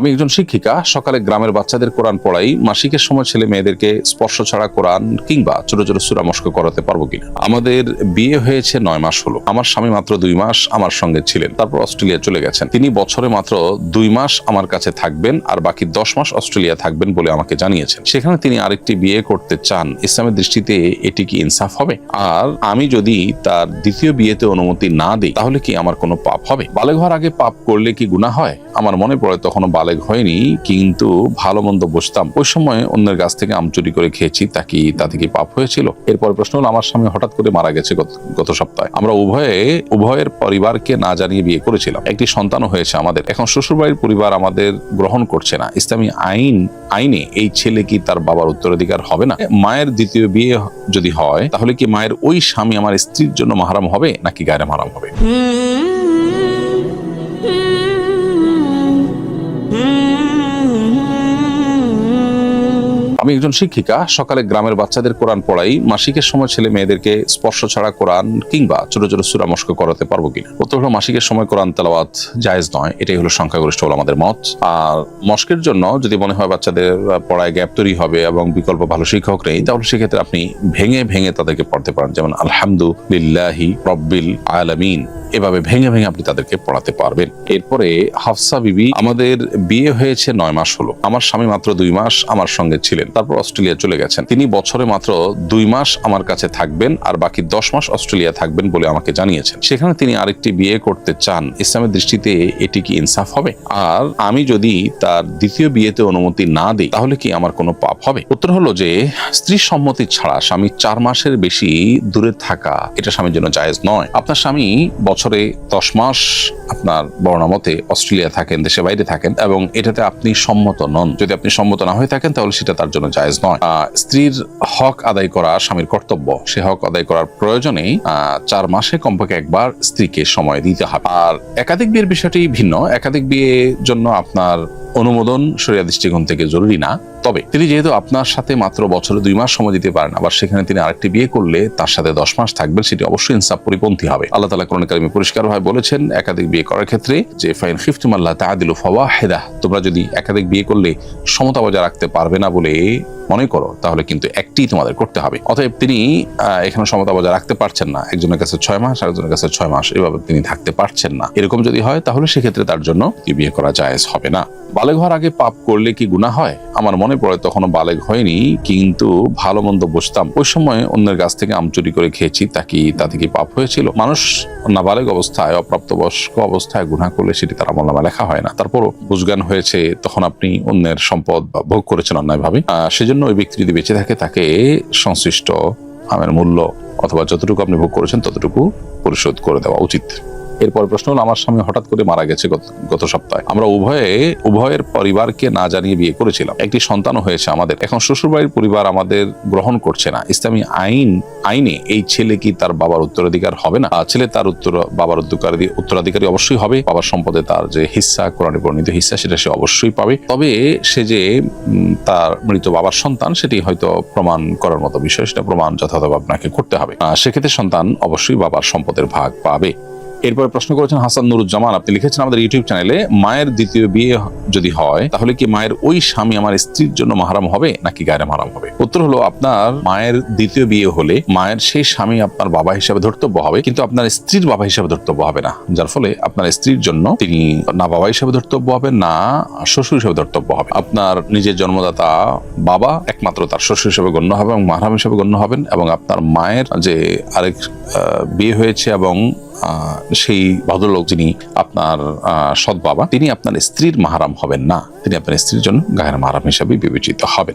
আমি একজন শিক্ষিকা, সকালে গ্রামের বাচ্চাদের কোরআন পড়াই, মাসিকের সময় ছেলে মেয়েদেরকে স্পর্শ ছাড়া কোরআন কিংবা ছোট ছোট সুরামস্ক করাতে পারব কিনা? আমাদের বিয়ে হয়েছে নয় মাস হলো। আমার স্বামী মাত্র দুই মাস আমার সঙ্গে ছিলেন, তারপর অস্ট্রেলিয়া চলে গেছেন। তিনি বছরে মাত্র দুই মাস আমার কাছে থাকবেন আর বাকি দশ মাস অস্ট্রেলিয়া থাকবেন বলে আমাকে জানিয়েছেন। সেখানে তিনি আরেকটি বিয়ে করতে চান। ইসলামের দৃষ্টিতে এটি কি ইনসাফ হবে? আর আমি যদি তার দ্বিতীয় বিয়েতে অনুমতি না দিই, তাহলে কি আমার কোনো পাপ হবে? বালেগ হওয়ার আগে পাপ করলে কি গুনাহ হয়? আমার মনে পড়ে তখনও বালেগ হয়নি, কিন্তু ভালো মন্দ বসতাম। ওই সময় অন্যের গাছ থেকে আম চুরি করে খেয়েছি, তা কি তাতে কি পাপ হয়েছিল? এরপর প্রশ্ন হলো, আমার স্বামী হঠাৎ করে মারা গেছে গত- গত সপ্তাহে। আমরা উভয়ে, উভয়ের পরিবারকে না জানিয়ে বিয়ে করেছিলাম। একটি সন্তানও হয়েছে আমাদের। এখন শ্বশুরবাড়ির পরিবার আমাদের গ্রহণ করছে না। ইসলামী আইন, আইনে এই ছেলে কি তার বাবার উত্তরাধিকার হবে না? মায়ের দ্বিতীয় বিয়ে যদি হয়, তাহলে কি মায়ের ওই স্বামী আমার স্ত্রীর জন্য মাহারাম হবে, নাকি গায়ে মাহারাম হবে? আমি একজন শিক্ষিকা। সকালে গ্রামের বাচ্চাদের কোরআন পড়াই। মাসিকের সময় ছেলে মেয়েদেরকে স্পর্শ ছাড়া কোরআন কিংবা ছোট ছোট সুরা মস্ক করাতে পারব কিনা? উত্তর হলো, মাসিকের সময় কোরআন তেলাওয়াত জায়েজ নয়। এটাই হলো সংখ্যাগরিষ্ঠ হলো আমাদের মত। আর মস্কের জন্য যদি মনে হয় বাচ্চাদের পড়ায় গ্যাপ তৈরি হবে এবং বিকল্প ভালো শিক্ষক নেই, তাহলে সেক্ষেত্রে আপনি ভেঙে ভেঙে তাদেরকে পড়তে পারেন। যেমন, আলহামদুলিল্লাহি রব্বিল আলামিন। এভাবে ভেঙে ভেঙে আপনি তাদেরকে পড়াতে পারবেন। এরপরে, হাফসা বিবি, আমাদের বিয়ে হয়েছে নয় মাস হলো। আমার স্বামী মাত্র দুই মাস আমার সঙ্গে ছিলেন। তারপর অস্ট্রেলিয়া চলে গেছেন। তিনি বছরে মাত্র দুই মাস আমার কাছে থাকবেন আর বাকি দশ মাস অস্ট্রেলিয়া থাকবেন বলে আমাকে জানিয়েছেন। সেখানে তিনি আরেকটি বিয়ে করতে চান। ইসলামের দৃষ্টিতে এটি কি ইনসাফ হবে? আর আমি যদি তার দ্বিতীয় বিয়েতে অনুমতি না দিই, তাহলে কি আমার কোনো পাপ হবে? উত্তর হলো যে স্ত্রী সম্মতি ছাড়া স্বামী চার মাসের বেশি দূরে থাকা এটা স্বামীর জন্য জায়েজ নয়। আপনার স্বামী বছরে দশ মাস আপনার বর্ণামতে অস্ট্রেলিয়া থাকেন দেশে বাইরে থাকেন এবং এটাতে আপনি সম্মত নন। যদি আপনি সম্মত না হয়ে থাকেন, তাহলে সেটা তার জন্য জায়েজ নয়। স্ত্রীর হক আদায় করা স্বামীর কর্তব্য। সে হক আদায় করার প্রয়োজনে চার মাসে কমপক্ষে একবার স্ত্রীকে সময় দিতে হবে। আর একাধিক বিয়ের বিষয়টি ভিন্ন। একাধিক বিয়ের জন্য আপনার অনুমোদন সরিয়া দৃষ্টিকোণ থেকে জরুরি না। তবে তিনি যেহেতু আপনার সাথে মাত্র বছরে দুই মাস সময় দিতে পারেন, আবার সেখানে তিনি আরেকটি বিয়ে করলে তার সাথে দশ মাস থাকবেন, সেটি অবশ্যই ইনসাফ পরিপন্থী হবে। আল্লাহ তালা কোরআন কারিমে পরিষ্কারভাবে বলেছেন, একাধিক বিয়ে করার ক্ষেত্রে যে ফাইন খিফতুম আল্লাহ ফওয়া হেদা তোমরা যদি একাধিক বিয়ে করলে সমতা বজায় রাখতে পারবে না বলে মনে করো তাহলে কিন্তু একটি তোমাদের করতে হবে। অতএব তিনি এখানে সমতা বজায় রাখতে পারছেন না। একজনের কাছে ছয় মাস আরেকজনের কাছে ছয় মাস এভাবে তিনি থাকতে পারছেন না। এরকম যদি হয় তাহলে সেক্ষেত্রে তার জন্য বিয়ে করা জায়েজ হবে না? বালেগ হওয়ার আগে পাপ করলে কি গুনাহ হয়? আমার মনে পড়ে তখনও বালেগ হয়নি কিন্তু ভালো মন্দ বসতাম ওই সময় অন্যের গাছ থেকে আম চুরি করে খেয়েছি তা কি তাতে কি পাপ হয়েছিল? মানুষ নাবালেগ অবস্থায় অপ্রাপ্তবয়স্ক অবস্থায় গুনাহ করলে সেটি তার আমল নামে লেখা হয় না। তারপরও বুঝগান হয়েছে তখন আপনি অন্যের সম্পদ বা ভোগ করেছেন অন্যায়ভাবে। আহ, সেজন্য ওই ব্যক্তি যদি বেঁচে থাকে, তাকে সংশ্লিষ্ট আমের মূল্য অথবা যতটুকু আপনি ভোগ করেছেন, ততটুকু পরিশোধ করে দেওয়া উচিত। এরপর প্রশ্ন হলো, আমার স্বামী হঠাৎ করে মারা গেছে গত- সপ্তাহে। আমরা উভয়ে উভয়ের পরিবারকে না জানিয়ে বিয়ে করেছিলাম। একটি সন্তানও হয়েছে আমাদের। এখন শ্বশুরবাড়ির পরিবার আমাদের গ্রহণ করছে না। ইসলামী আইন আইনে এই ছেলে কি তার বাবার উত্তরাধিকার হবে না? ছেলে তার উত্তর বাবার উত্তরাধিকারী উত্তরাধিকারী অবশ্যই হবে। বাবার সম্পদে তার যে হিস্সা কোরআনে বর্ণিত হিস্সা সেটা সে অবশ্যই পাবে। তবে সে যে তার মৃত বাবার সন্তান, সেটি হয়তো প্রমাণ করার মতো বিষয়। সেটা প্রমাণ যথাযথভাবে আপনাকে করতে হবে। সেক্ষেত্রে সন্তান অবশ্যই বাবার সম্পদের ভাগ পাবে। এরপরে প্রশ্ন করেছেন হাসান নুরুজ্জামান, আপনি লিখেছেন আমাদের ইউটিউব চ্যানেলে, মায়ের দ্বিতীয় বিয়ে যদি হয়, তাহলে কি মায়ের ওই স্বামী আমার স্ত্রীর জন্য মাহারাম হবে, নাকি গায়ে মাহারাম হবে? উত্তর হলো আপনার মায়ের দ্বিতীয় বিয়ে হলে মায়ের সেই স্বামী আপনার বাবা হিসেবে ধর্তব্য হবে, কিন্তু আপনার স্ত্রীর বাবা হিসেবে ধর্তব্য হবে না, যার ফলে আপনার স্ত্রীর জন্য তিনি না বাবা হিসেবে ধর্তব্য হবে, না শ্বশুর হিসেবে ধর্তব্য হবে। আপনার নিজের জন্মদাতা বাবা একমাত্র তার শ্বশুর হিসেবে গণ্য হবে এবং মাহারাম হিসেবে গণ্য হবেন, এবং আপনার মায়ের যে আরেক বিয়ে হয়েছে এবং সেই ভদ্রলোক যিনি আপনার সৎ বাবা, তিনি আপনার স্ত্রীর মাহারাম হবেন না। তিনি আপনার স্ত্রীর জন্য গায়ের মাহারাম হিসাবে বিবেচিত হবেন।